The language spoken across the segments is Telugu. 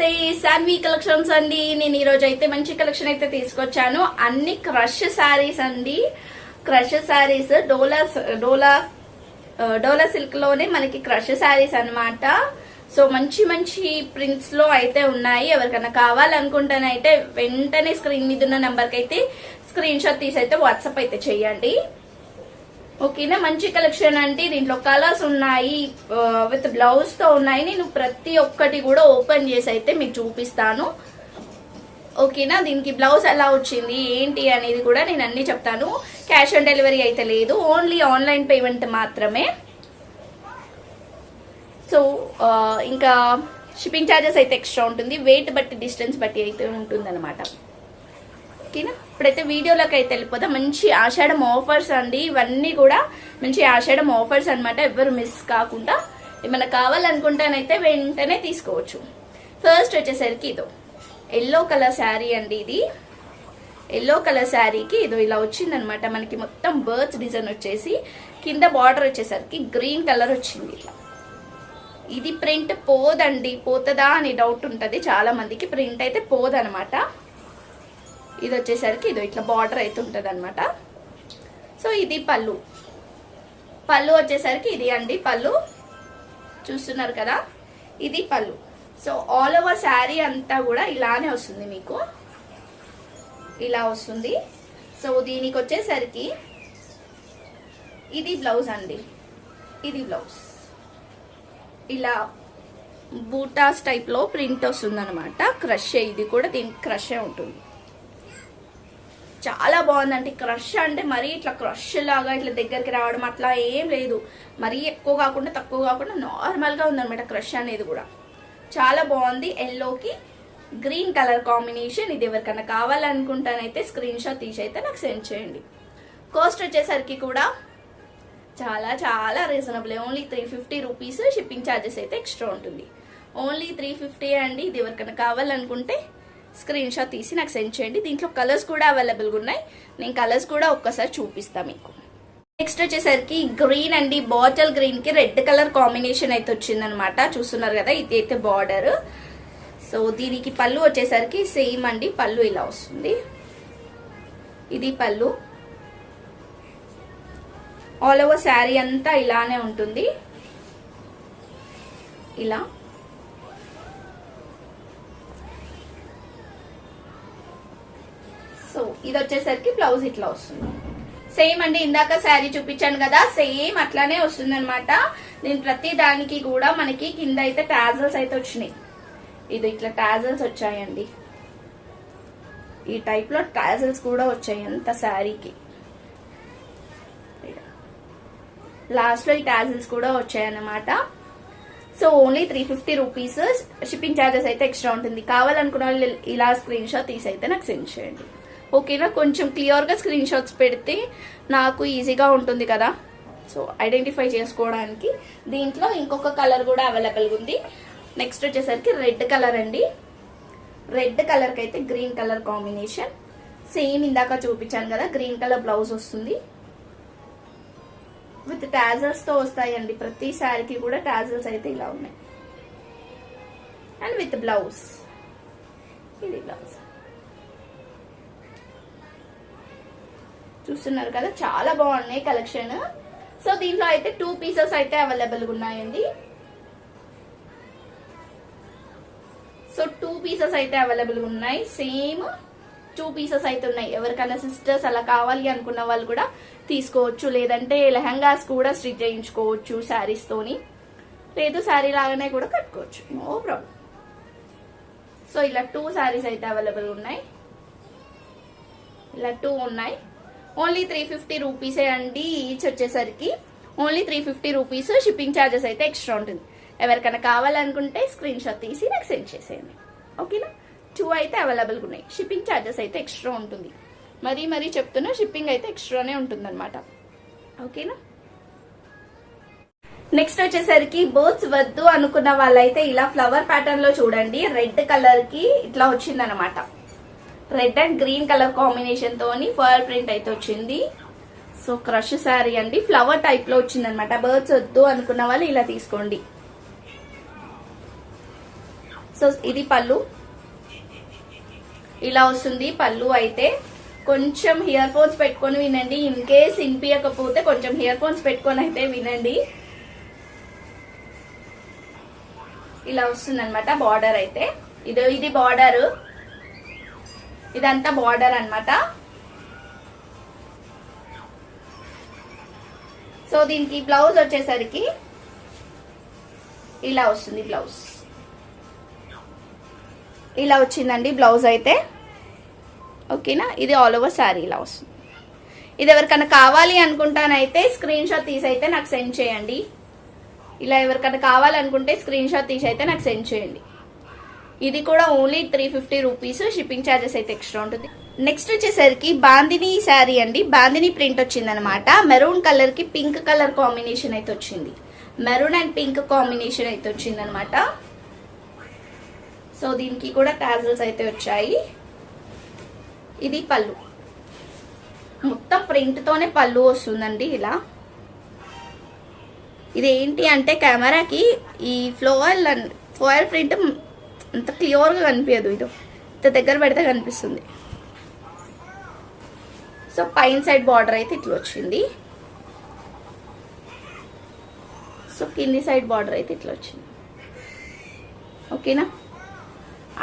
నమస్తే శాన్వి కలెక్షన్స్ అండి. నేను ఈ రోజు అయితే మంచి కలెక్షన్ అయితే తీసుకొచ్చాను. అన్ని క్రష్ శారీస్ అండి. క్రష్ శారీస్ డోలా డోలా డోలా సిల్క్లోనే మనకి క్రష్ శారీస్ అన్నమాట. సో మంచి మంచి ప్రింట్స్లో అయితే ఉన్నాయి. ఎవరికైనా కావాలనుకుంటేనైతే వెంటనే స్క్రీన్ మీద ఉన్న నెంబర్కి అయితే స్క్రీన్ షాట్ తీసి అయితే వాట్సాప్ అయితే చేయండి. ఓకేనా? మంచి కలెక్షన్ అంటే దీంట్లో కలర్స్ ఉన్నాయి విత్ బ్లౌజ్తో ఉన్నాయి. నేను ప్రతి ఒక్కటి కూడా ఓపెన్ చేసి అయితే మీకు చూపిస్తాను. ఓకేనా? దీనికి బ్లౌజ్ ఎలా వచ్చింది ఏంటి అనేది కూడా నేను అన్ని చెప్తాను. క్యాష్ ఆన్ డెలివరీ అయితే లేదు ఓన్లీ ఆన్లైన్ పేమెంట్ మాత్రమే. సో ఇంకా షిప్పింగ్ ఛార్జెస్ అయితే ఎక్స్ట్రా ఉంటుంది వెయిట్ బట్టి డిస్టెన్స్ బట్టి అయితే ఉంటుంది ఓకేనా? ఇప్పుడైతే వీడియోలోకి అయితే వెళ్ళిపోతాం మంచి ఆషాఢం ఆఫర్స్ అండి. ఇవన్నీ కూడా మంచి ఆషాఢం ఆఫర్స్ అనమాట ఎవరు మిస్ కాకుండా ఏమైనా కావాలనుకుంటేనైతే వెంటనే తీసుకోవచ్చు. ఫస్ట్ వచ్చేసరికి ఇదో. ఎల్లో కలర్ శారీ అండి ఇది. ఎల్లో కలర్ శారీకి ఇదో ఇలా వచ్చిందనమాట మనకి మొత్తం బర్డ్స్ డిజైన్ వచ్చేసి కింద బార్డర్ వచ్చేసరికి గ్రీన్ కలర్ వచ్చింది ఇట్లా ఇది ప్రింట్ పోదండి. పోతుందా అని డౌట్ ఉంటుంది. చాలా మందికి ప్రింట్ అయితే పోదనమాట ఇది వచ్చేసరికి ఇదో ఇట్లా బార్డర్ అయితే ఉంటుంది అనమాట సో ఇది పళ్ళు. పళ్ళు వచ్చేసరికి ఇది అండి పళ్ళు. చూస్తున్నారు కదా? ఇది పళ్ళు. సో ఆల్ ఓవర్ శారీ అంతా కూడా ఇలానే వస్తుంది మీకు. ఇలా వస్తుంది. సో దీనికి వచ్చేసరికి ఇది బ్లౌజ్ అండి. ఇది బ్లౌజ్ ఇలా బూటాస్ టైప్లో ప్రింట్ వస్తుంది అనమాట క్రష్ ఇది కూడా దీనికి క్రషే ఉంటుంది. చాలా బాగుందండి. క్రష్ అంటే మరీ ఇట్లా క్రష్ లాగా ఇట్లా దగ్గరికి రావడం అట్లా ఏం లేదు. మరీ ఎక్కువ కాకుండా తక్కువ కాకుండా నార్మల్గా ఉందన్నమాట క్రష్ అనేది కూడా. చాలా బాగుంది. ఎల్లోకి గ్రీన్ కలర్ కాంబినేషన్. ఇది ఎవరికైనా కావాలనుకుంటానైతే స్క్రీన్ షాట్ తీసి అయితే నాకు సెండ్ చేయండి. కాస్ట్ వచ్చేసరికి కూడా చాలా చాలా reasonable only three fifty rupees shipping charges అయితే ఎక్స్ట్రా ఉంటుంది. ఓన్లీ త్రీ ఫిఫ్టీ అండి. ఇది ఎవరికైనా కావాలనుకుంటే స్క్రీన్ షాట్ తీసి నాకు సెండ్ చేయండి. దీంట్లో కలర్స్ కూడా అవైలబుల్గా ఉన్నాయి. నేను కలర్స్ కూడా ఒక్కసారి చూపిస్తాను మీకు. నెక్స్ట్ వచ్చేసరికి గ్రీన్ అండి. బాటిల్ గ్రీన్కి రెడ్ కలర్ కాంబినేషన్ అయితే వచ్చిందనమాట. చూస్తున్నారు కదా ఇది అయితే బార్డర్ సో దీనికి పళ్ళు వచ్చేసరికి సేమ్ అండి. పళ్ళు ఇలా వస్తుంది. ఇది పళ్ళు. ఆల్ ఓవర్ శారీ అంతా ఇలానే ఉంటుంది. ఇలా. సో ఇది వచ్చేసరికి బ్లౌజ్ ఇట్లా వస్తుంది. సేమ్ అండి ఇందాక శారీ చూపించాను కదా సేమ్ అట్లానే వస్తుంది అనమాట నేను ప్రతి దానికి కూడా మనకి కింద అయితే టాజల్స్ అయితే వచ్చినాయి. ఇది ఇట్లా టాజల్స్ వచ్చాయండి. ఈ టైప్లో టాజల్స్ కూడా వచ్చాయి అంత శారీకి. లాస్ట్లో ఈ టాజల్స్ కూడా వచ్చాయన్నమాట. So only three fifty rupees shipping charges అయితే ఎక్స్ట్రా ఉంటుంది. కావాలనుకున్న వాళ్ళు ఇలా స్క్రీన్ షాట్ తీసి అయితే నాకు సెండ్ చేయండి. ఓకేనా? కొంచెం క్లియర్గా స్క్రీన్ షాట్స్ పెడితే నాకు ఈజీగా ఉంటుంది కదా. సో ఐడెంటిఫై చేసుకోవడానికి దీంట్లో ఇంకొక కలర్ కూడా అవైలబుల్గా ఉంది. నెక్స్ట్ వచ్చేసరికి రెడ్ కలర్ అండి. రెడ్ కలర్కి అయితే గ్రీన్ కలర్ కాంబినేషన్. సేమ్ ఇందాక చూపించాను కదా గ్రీన్ కలర్ బ్లౌజ్ వస్తుంది. విత్ టాజల్స్తో వస్తాయండి. ప్రతి శారీకి కూడా టాజల్స్ అయితే ఇలా ఉన్నాయి. And with blouse. ఇది బ్లౌజ్. చూస్తున్నారు కదా చాలా బాగున్నాయి కలెక్షన్ సో దీంట్లో అయితే టూ పీసెస్ అయితే అవైలబుల్ ఉన్నాయండి. సో టూ పీసెస్ అయితే అవైలబుల్ ఉన్నాయి. సేమ్ టూ పీసెస్ అయితే ఉన్నాయి. ఎవరికైనా సిస్టర్స్ అలా కావాలి అనుకున్న వాళ్ళు కూడా తీసుకోవచ్చు. లేదంటే లెహంగాస్ కూడా స్టిచ్ చేయించుకోవచ్చు శారీస్ తోని. లేదు శారీ లాగానే కూడా కట్టుకోవచ్చు. నో ప్రాబ్లం సో ఇలా టూ శారీస్ అయితే అవైలబుల్ ఉన్నాయి. ఇలా టూ ఉన్నాయి. ఓన్లీ త్రీ ఫిఫ్టీ రూపీసే అండి ఈచ్ వచ్చేసరికి. Only three fifty rupees shipping charges అయితే ఎక్స్ట్రా ఉంటుంది. ఎవరికైనా కావాలనుకుంటే స్క్రీన్ షాట్ తీసి నాకు సెండ్ చేసేయండి. ఓకేనా టూ అయితే అవైలబుల్గా ఉన్నాయి. షిప్పింగ్ ఛార్జెస్ అయితే ఎక్స్ట్రా ఉంటుంది. మరీ మరీ చెప్తున్నా షిప్పింగ్ అయితే ఎక్స్ట్రానే ఉంటుందన్నమాట. ఓకేనా నెక్స్ట్ వచ్చేసరికి బోత్స్ వద్దు అనుకున్న వాళ్ళైతే ఇలా ఫ్లవర్ ప్యాటర్న్లో చూడండి. రెడ్ కలర్కి ఇట్లా వచ్చిందనమాట red and green colour combination తోని ఫర్ ప్రింట్ అయితే వచ్చింది. సో క్రష్ శారీ అండి. ఫ్లవర్ టైప్లో వచ్చింది అనమాట బర్డ్స్ వద్దు అనుకున్న వాళ్ళు ఇలా తీసుకోండి. సో ఇది పళ్ళు. ఇలా వస్తుంది పళ్ళు అయితే. కొంచెం ఇయర్ ఫోన్స్ పెట్టుకొని వినండి. ఇన్ కేస్ వినిపించకపోతే కొంచెం ఇయర్ ఫోన్స్ పెట్టుకొని అయితే వినండి. ఇలా వస్తుంది అనమాట బార్డర్ అయితే. ఇది ఇది బార్డర్ ఇదంతా బార్డర్ అన్నమాట. సో దీనికి బ్లౌజ్ వచ్చేసరికి ఇలా వస్తుంది బ్లౌజ్. ఇలా వచ్చిందండి బ్లౌజ్ అయితే. ఓకేనా? ఇది ఆల్ ఓవర్ శారీ ఇలా వస్తుంది. ఇది ఎవరికైనా కావాలి అనుకుంటానైతే స్క్రీన్ షాట్ తీసి అయితే నాకు సెండ్ చేయండి. ఇలా ఎవరికైనా కావాలనుకుంటే స్క్రీన్ షాట్ తీసి అయితే నాకు సెండ్ చేయండి. ఇది కూడా only three fifty rupees shipping charges అయితే ఎక్స్ట్రా ఉంటుంది. నెక్స్ట్ వచ్చేసరికి బాందిని శారీ అండి. బాందిని ప్రింట్ వచ్చింది అనమాట మెరూన్ కలర్కి పింక్ కలర్ కాంబినేషన్ అయితే వచ్చింది. మెరూన్ అండ్ పింక్ కాంబినేషన్ అయితే వచ్చింది అనమాట సో దీనికి కూడా టాజల్స్ అయితే వచ్చాయి. ఇది పళ్ళు. మొత్తం ప్రింట్తోనే పళ్ళు వస్తుందండి ఇలా. ఇది ఏంటి అంటే కెమెరాకి ఈ ఫ్లోయల్ ఫ్లోయల్ ప్రింట్ అంత క్లియర్గా కనిపించదు ఇది ఇంత దగ్గర పెడితే కనిపిస్తుంది. సో పైన సైడ్ బార్డర్ అయితే ఇట్లా వచ్చింది. సో కింది సైడ్ బార్డర్ అయితే ఇట్లా వచ్చింది. ఓకేనా?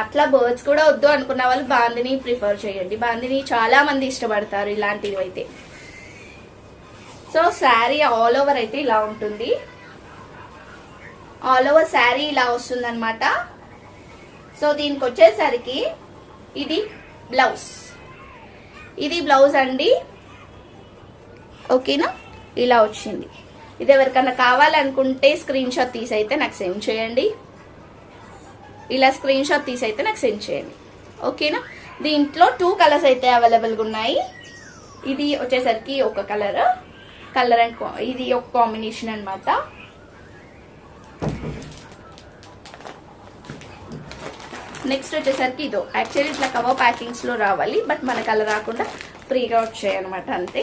అట్లా బర్డ్స్ కూడా వద్దు అనుకున్న వాళ్ళు బాందిని ప్రిఫర్ చేయండి. బాందిని చాలా మంది ఇష్టపడతారు ఇలాంటివి అయితే. సో శారీ ఆల్ ఓవర్ అయితే ఇలా ఉంటుంది. ఆల్ ఓవర్ శారీ ఇలా వస్తుంది అనమాట సో దీనికి వచ్చేసరికి ఇది బ్లౌజ్. ఇది బ్లౌజ్ అండి. ఓకేనా? ఇలా వచ్చింది. ఇది ఎవరికన్నా కావాలనుకుంటే స్క్రీన్ షాట్ తీసి అయితే నాకు సెండ్ చేయండి. ఇలా స్క్రీన్ షాట్ తీసి అయితే నాకు సెండ్ చేయండి. ఓకేనా? దీంట్లో టూ కలర్స్ అయితే అవైలబుల్గా ఉన్నాయి. ఇది వచ్చేసరికి ఒక కలర్ కలర్ అండ్ ఇది ఒక కాంబినేషన్ అన్నమాట. నెక్స్ట్ వచ్చేసరికి ఇదో. యాక్చువల్లీ ఇట్లా కవర్ ప్యాకింగ్స్లో రావాలి బట్ మనకు అలా రాకుండా ఫ్రీగా వచ్చాయి అనమాట అంతే.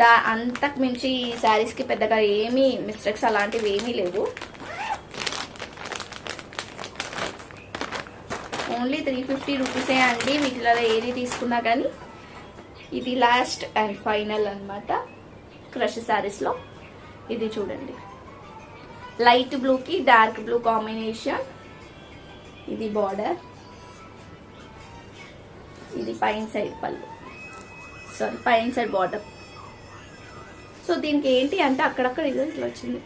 దా అంతకు మించి ఈ శారీస్కి పెద్దగా ఏమీ మిస్టేక్స్ అలాంటివి ఏమీ లేవు. ఓన్లీ త్రీ ఫిఫ్టీ రూపీసే అండి వీటిలో ఏది తీసుకున్నా కానీ ఇది లాస్ట్ అండ్ ఫైనల్ అనమాట క్రష్ శారీస్లో ఇది చూడండి. లైట్ బ్లూకి డార్క్ బ్లూ కాంబినేషన్ ఇది బార్డర్ ఇది పైన సైడ్ పళ్ళు. సారీ పైన సైడ్ బార్డర్ సో దీనికి ఏంటి అంటే అక్కడక్కడ ఇది ఇట్లా వచ్చింది.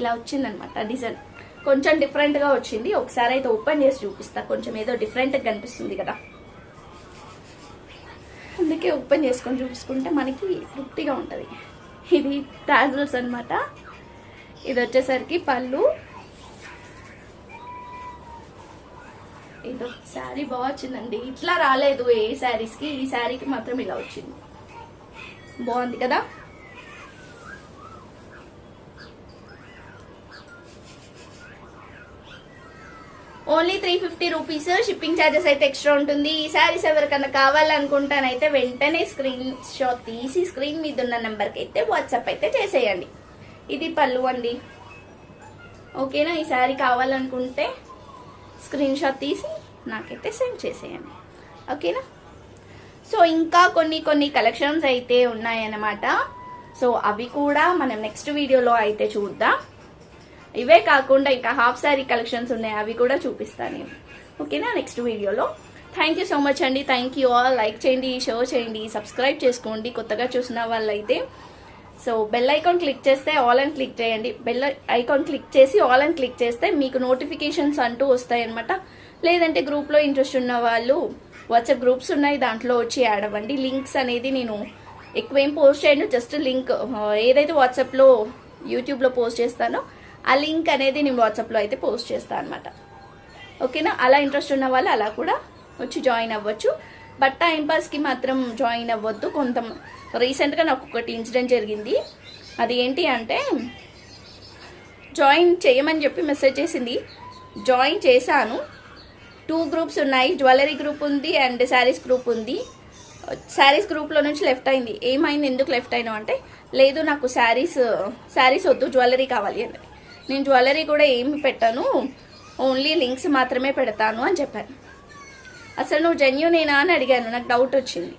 ఇలా వచ్చిందనమాట డిజైన్ కొంచెం డిఫరెంట్గా వచ్చింది. ఒకసారి అయితే ఓపెన్ చేసి చూపిస్తా. కొంచెం ఏదో డిఫరెంట్గా కనిపిస్తుంది కదా. అందుకే ఓపెన్ చేసుకొని చూపించుకుంటే మనకి తృప్తిగా ఉంటుంది. ఇది టాజల్స్ అనమాట ఇది వచ్చేసరికి పళ్ళు. ఇది శారీ బాగా వచ్చిందండి. ఇట్లా రాలేదు ఏ శారీస్కి ఈ శారీకి మాత్రం ఇలా వచ్చింది. బాగుంది కదా? Only three fifty rupees shipping charges అయితే ఎక్స్ట్రా ఉంటుంది. ఈ శారీస్ ఎవరికన్నా కావాలనుకుంటానైతే వెంటనే స్క్రీన్ షాట్ తీసి స్క్రీన్ మీద ఉన్న నెంబర్కి అయితే వాట్సాప్ అయితే చేసేయండి. ఇది పళ్ళు అండి. ఓకేనా? ఈ శారీ కావాలనుకుంటే స్క్రీన్ షాట్ తీసి నాకైతే సెండ్ చేసేయండి. ఓకేనా సో ఇంకా కొన్ని కొన్ని కలెక్షన్స్ అయితే ఉన్నాయన్నమాట. సో అవి కూడా మనం నెక్స్ట్ వీడియోలో అయితే చూద్దాం. ఇవే కాకుండా ఇంకా హాఫ్ శారీ కలెక్షన్స్ ఉన్నాయి అవి కూడా చూపిస్తాను నేను. ఓకేనా నెక్స్ట్ వీడియోలో థ్యాంక్ యూ సో మచ్ అండి. థ్యాంక్ యూ ఆల్ లైక్ చేయండి షేర్ చేయండి సబ్స్క్రైబ్ చేసుకోండి. కొత్తగా చూసిన వాళ్ళైతే. సో బెల్ ఐకాన్ క్లిక్ చేస్తే ఆల్ అని క్లిక్ చేయండి. బెల్ ఐకాన్ క్లిక్ చేసి ఆల్ అని క్లిక్ చేస్తే మీకు నోటిఫికేషన్స్ అంటూ వస్తాయి అనమాట లేదంటే గ్రూప్లో ఇంట్రెస్ట్ ఉన్న వాళ్ళు వాట్సాప్ గ్రూప్స్ ఉన్నాయి దాంట్లో వచ్చి యాడ్ అవ్వండి. లింక్స్ అనేది నేను ఎక్కువ ఏం పోస్ట్ చేయను. జస్ట్ లింక్ ఏదైతే వాట్సాప్లో యూట్యూబ్లో పోస్ట్ చేస్తానో ఆ లింక్ అనేది నేను వాట్సాప్లో అయితే పోస్ట్ చేస్తాను అనమాట ఓకేనా? అలా ఇంట్రెస్ట్ ఉన్న వాళ్ళు అలా కూడా వచ్చి జాయిన్ అవ్వచ్చు. బట్ టైంపాస్కి మాత్రం జాయిన్ అవ్వద్దు. కొంత రీసెంట్గా నాకు ఒకటి ఇన్సిడెంట్ జరిగింది. అది ఏంటి అంటే జాయిన్ చేయమని చెప్పి మెసేజ్ చేసింది. జాయిన్ చేశాను. టూ గ్రూప్స్ ఉన్నాయి. జ్యువెలరీ గ్రూప్ ఉంది అండ్ శారీస్ గ్రూప్ ఉంది. శారీస్ గ్రూప్లో నుంచి లెఫ్ట్ అయింది. ఏమైంది? ఎందుకు లెఫ్ట్ అయినా అంటే లేదు నాకు శారీస్ శారీస్ వద్దు జ్యువెలరీ కావాలి అని. నేను జ్యువెలరీ కూడా ఏమి పెట్టాను. ఓన్లీ లింక్స్ మాత్రమే పెడతాను అని చెప్పాను. అసలు నువ్వు జెన్యునేనా అని అడిగాను. నాకు డౌట్ వచ్చింది.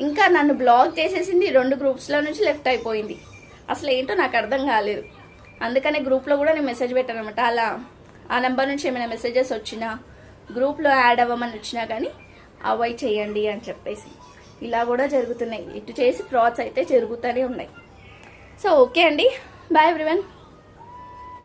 ఇంకా నన్ను బ్లాక్ చేసేసింది రెండు గ్రూప్స్లో నుంచి లెఫ్ట్ అయిపోయింది. అసలు ఏంటో నాకు అర్థం కాలేదు. అందుకనే గ్రూప్లో కూడా నేను మెసేజ్ పెట్టాను అనమాట అలా ఆ నెంబర్ నుంచి ఏమైనా మెసేజెస్ వచ్చినా గ్రూప్లో యాడ్ అవ్వమని వచ్చినా కానీ అవాయిడ్ చేయండి అని చెప్పేసి. ఇలా కూడా జరుగుతున్నాయి. ఇటు చేసి ఫ్రాడ్స్ అయితే జరుగుతూనే ఉన్నాయి. సో ఓకే అండి. Bye everyone